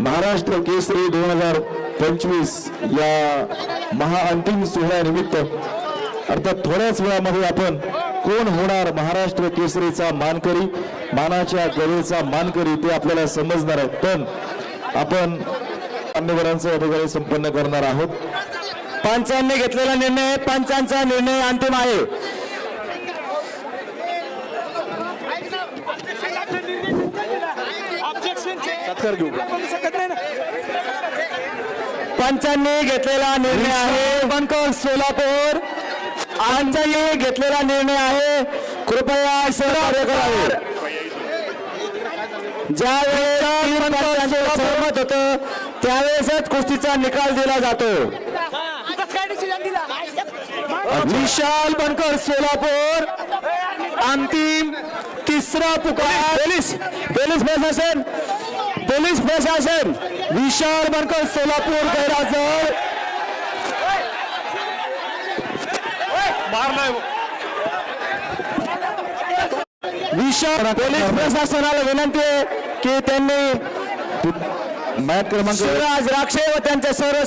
महाराष्ट्र केसरी दोन हजार पंचवीस या महाअंतिम सोहळ्यानिमित्त अर्थात थोड्याच वेळामध्ये आपण कोण होणार महाराष्ट्र केसरीचा मानकरी मानाच्या गवेचा मानकरी ते आपल्याला समजणार आहे पण आपण मान्यवरांचं या ठिकाणी संपन्न करणार आहोत. पंचांनी घेतलेला निर्णय पंचांचा निर्णय अंतिम आहे. सत्कार घेऊ. पंचांनी घेतलेला निर्णय आहे. बनकर सोलापूर. आमचाही घेतलेला निर्णय आहे. कृपया सहकार्य करावे. ज्या सहमत होत त्यावेळेसच कुस्तीचा निकाल दिला जातो. विशाल बनकर सोलापूर. अंतिम तिसरा पुकार. पोलीस. पोलीस प्रशासन. पोलीस प्रशासन विशाल बनकर सोलापूर गैरहजर विशाल पोलीस प्रशासनाला विनंती आहे की त्यांनी मॅच क्रमांक शिवराज राक्षे व त्यांचे सर्व